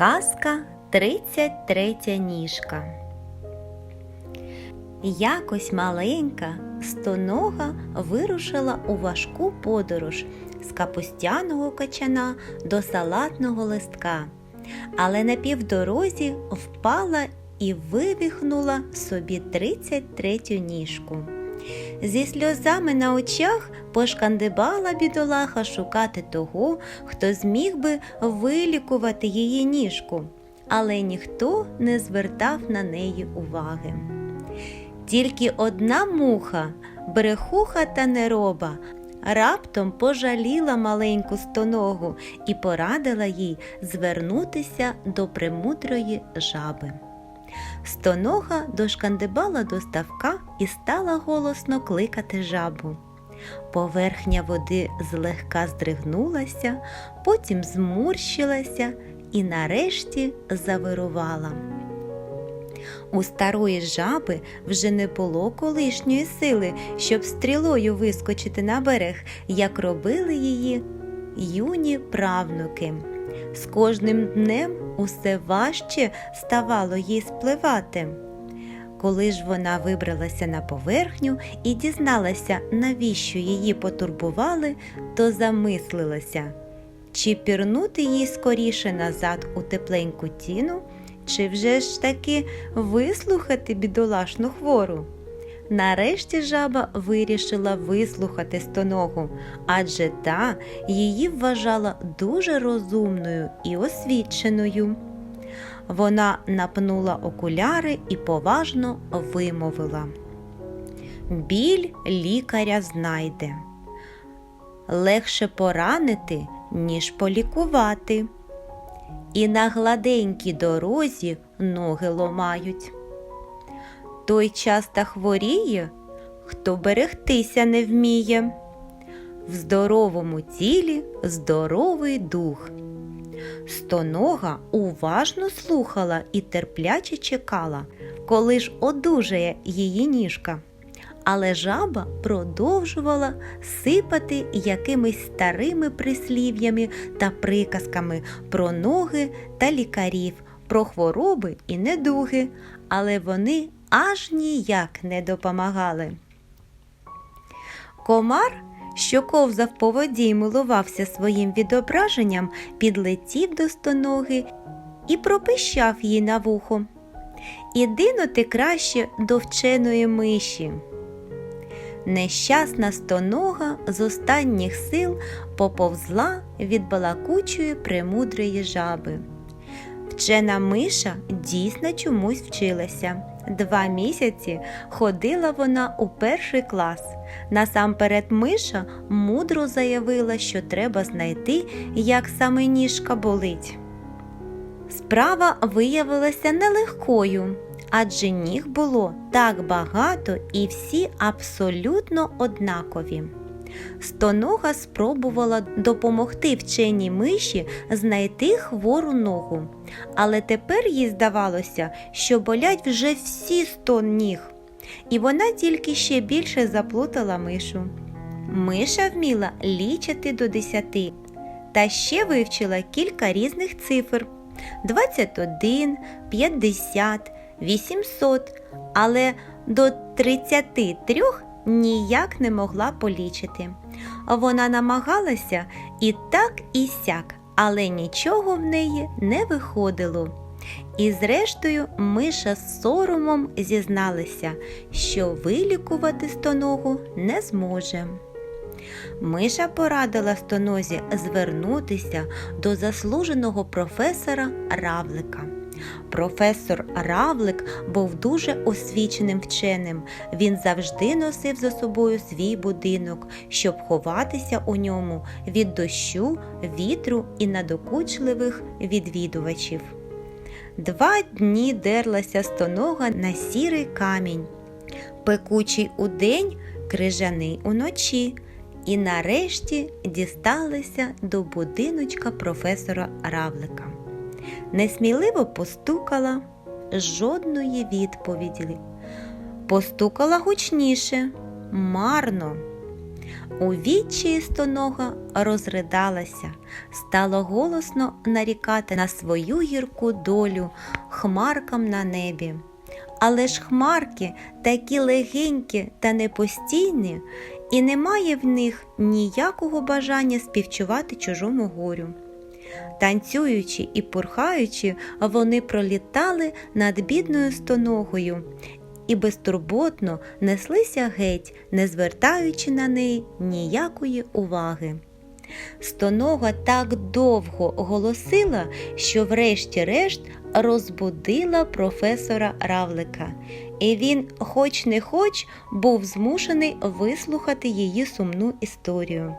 Казка 33 ніжка. Якось маленька стонога вирушила у важку подорож з капустяного качана до салатного листка, але на півдорозі впала і вивіхнула собі 33 ніжку. Зі сльозами на очах пошкандибала бідолаха шукати того, хто зміг би вилікувати її ніжку, але ніхто не звертав на неї уваги. Тільки одна муха, брехуха та нероба, раптом пожаліла маленьку стоногу і порадила їй звернутися до премудрої жаби. Стонога дошкандибала до ставка і стала голосно кликати жабу. Поверхня води злегка здригнулася, потім зморщилася і нарешті завирувала. У старої жаби вже не було колишньої сили, щоб стрілою вискочити на берег, як робили її юні правнуки. З кожним днем усе важче ставало їй спливати. Коли ж вона вибралася на поверхню і дізналася, навіщо її потурбували, то замислилася, чи пірнути їй скоріше назад у тепленьку тіну, чи вже ж таки вислухати бідолашну хвору. Нарешті жаба вирішила вислухати стоногу, адже та її вважала дуже розумною і освіченою. Вона напнула окуляри і поважно вимовила. Біль лікаря знайде. Легше поранити, ніж полікувати. І на гладенькій дорозі ноги ломають. Той часто хворіє, хто берегтися не вміє. В здоровому тілі здоровий дух. Стонога уважно слухала і терпляче чекала, коли ж одужає її ніжка. Але жаба продовжувала сипати якимись старими прислів'ями та приказками про ноги та лікарів, про хвороби і недуги, але вони аж ніяк не допомагали. Комар, що ковзав по воді й милувався своїм відображенням, підлетів до стоноги і пропищав їй на вухо. Іди но ти краще до вченої миші. Нещасна стонога з останніх сил поповзла від балакучої премудрої жаби. Вчена миша дійсно чомусь вчилася. Два місяці ходила вона у перший клас. Насамперед миша мудро заявила, що треба знайти, як саме ніжка болить. Справа виявилася нелегкою, адже ніг було так багато і всі абсолютно однакові. Стонога спробувала допомогти вченій миші знайти хвору ногу, але тепер їй здавалося, що болять вже всі сто ніг, і вона тільки ще більше заплутала мишу. Миша вміла лічити до десяти та ще вивчила кілька різних цифр. 21, 50, 800, але до 33 ніяк не могла полічити. Вона намагалася і так, і сяк, але нічого в неї не виходило. І зрештою миша з соромом зізналася, що вилікувати стоногу не зможе. Миша порадила стонозі звернутися до заслуженого професора Равлика. Професор Равлик був дуже освіченим вченим. Він завжди носив за собою свій будинок, щоб ховатися у ньому від дощу, вітру і надокучливих відвідувачів. Два дні дерлася стонога на сірий камінь, пекучий удень, крижаний уночі, і нарешті дісталися до будиночка професора Равлика несміливо постукала жодної відповіді. Постукала гучніше, марно. У стонога розридалася, стало голосно нарікати на свою гірку долю хмаркам на небі. Але ж хмарки такі легенькі та непостійні, і немає в них ніякого бажання співчувати чужому горю. Танцюючи і пурхаючи, вони пролітали над бідною стоногою і безтурботно неслися геть, не звертаючи на неї ніякої уваги. Стонога так довго голосила, що врешті-решт розбудила професора Равлика, і він, хоч не хоч, був змушений вислухати її сумну історію.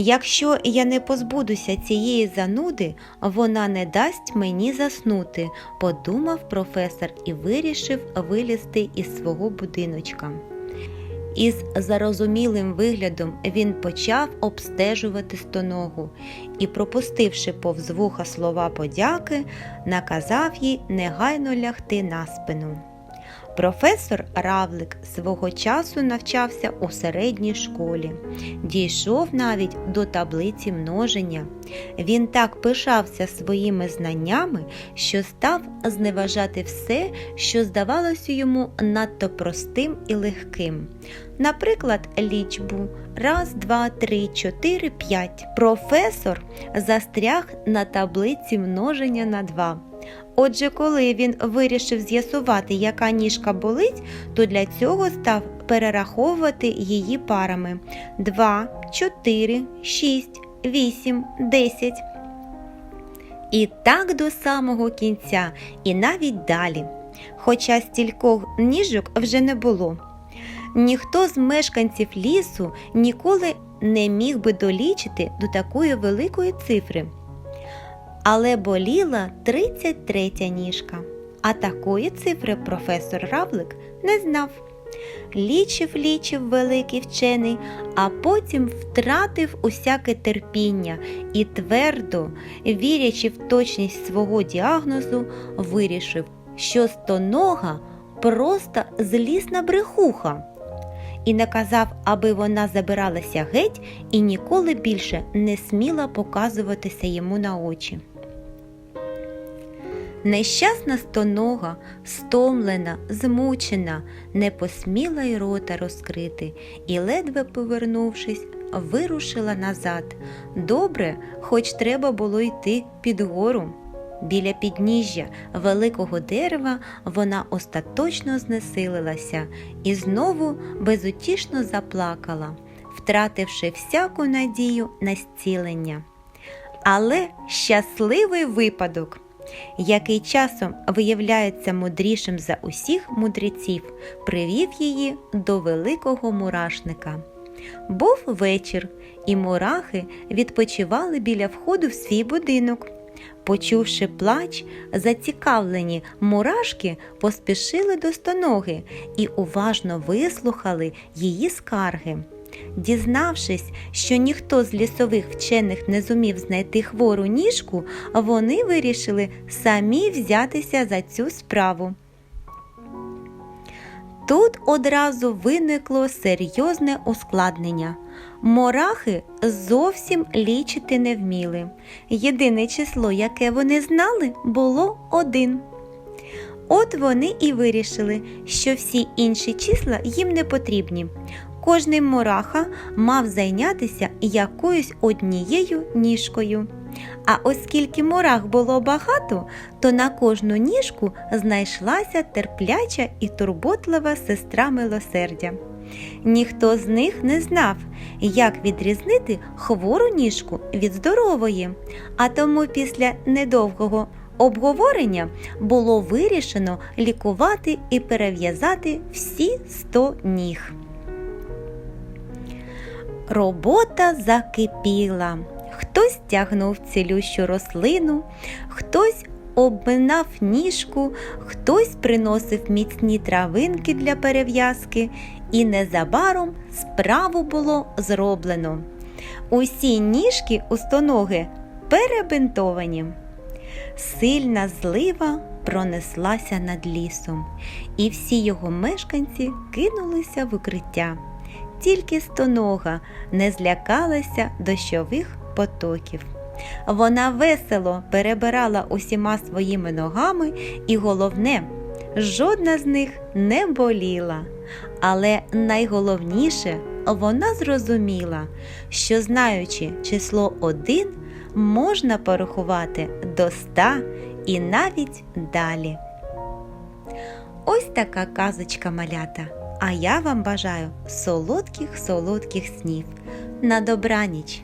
Якщо я не позбудуся цієї зануди, вона не дасть мені заснути, подумав професор і вирішив вилізти із свого будиночка. Із зарозумілим виглядом він почав обстежувати стоногу і, пропустивши повз вуха слова подяки, наказав їй негайно лягти на спину. Професор Равлик свого часу навчався у середній школі, дійшов навіть до таблиці множення. Він так пишався своїми знаннями, що став зневажати все, що здавалося йому надто простим і легким. Наприклад, лічбу раз, два, три, чотири, п'ять. Професор застряг на таблиці множення на два. Отже, коли він вирішив з'ясувати, яка ніжка болить, то для цього став перераховувати її парами 2, 4, 6, 8, 10. І так до самого кінця, і навіть далі. Хоча стількох ніжок вже не було. Ніхто з мешканців лісу ніколи не міг би долічити до такої великої цифри але боліла 33 ніжка. А такої цифри професор Равлик не знав. Лічив, лічив великий вчений, а потім втратив усяке терпіння і твердо, вірячи в точність свого діагнозу, вирішив, що стонога просто злісна брехуха, і наказав, аби вона забиралася геть і ніколи більше не сміла показуватися йому на очі. Нещасна стонога, стомлена, змучена, не посміла й рота розкрити і, ледве повернувшись, вирушила назад. Добре, хоч треба було йти під гору. Біля підніжжя великого дерева вона остаточно знесилилася і знову безутішно заплакала, втративши всяку надію на зцілення. Але щасливий випадок! Який часом виявляється мудрішим за усіх мудреців, привів її до великого мурашника. Був вечір, і мурахи відпочивали біля входу в свій будинок. Почувши плач, зацікавлені мурашки поспішили до стоноги і уважно вислухали її скарги. Дізнавшись, що ніхто з лісових вчених не зумів знайти хвору ніжку, вони вирішили самі взятися за цю справу. Тут одразу виникло серйозне ускладнення. Морахи зовсім лічити не вміли. Єдине число, яке вони знали, було один. От вони і вирішили, що всі інші числа їм не потрібні. Кожний мураха мав зайнятися якоюсь однією ніжкою. А оскільки мурах було багато, то на кожну ніжку знайшлася терпляча і турботлива сестра милосердя. Ніхто з них не знав, як відрізнити хвору ніжку від здорової, а тому після недовгого обговорення було вирішено лікувати і перев'язати всі сто ніг. Робота закипіла. Хтось тягнув цілющу рослину, хтось обминав ніжку, хтось приносив міцні травинки для перев'язки, і незабаром справу було зроблено. Усі ніжки у стоноги перебинтовані. Сильна злива пронеслася над лісом, і всі його мешканці кинулися в укриття. Тільки стонога не злякалася дощових потоків. Вона весело перебирала усіма своїми ногами, і головне, жодна з них не боліла. Але найголовніше, вона зрозуміла, що знаючи число один, можна порахувати до ста і навіть далі. Ось така казочка малята. А я вам бажаю солодких солодких снів. На добраніч!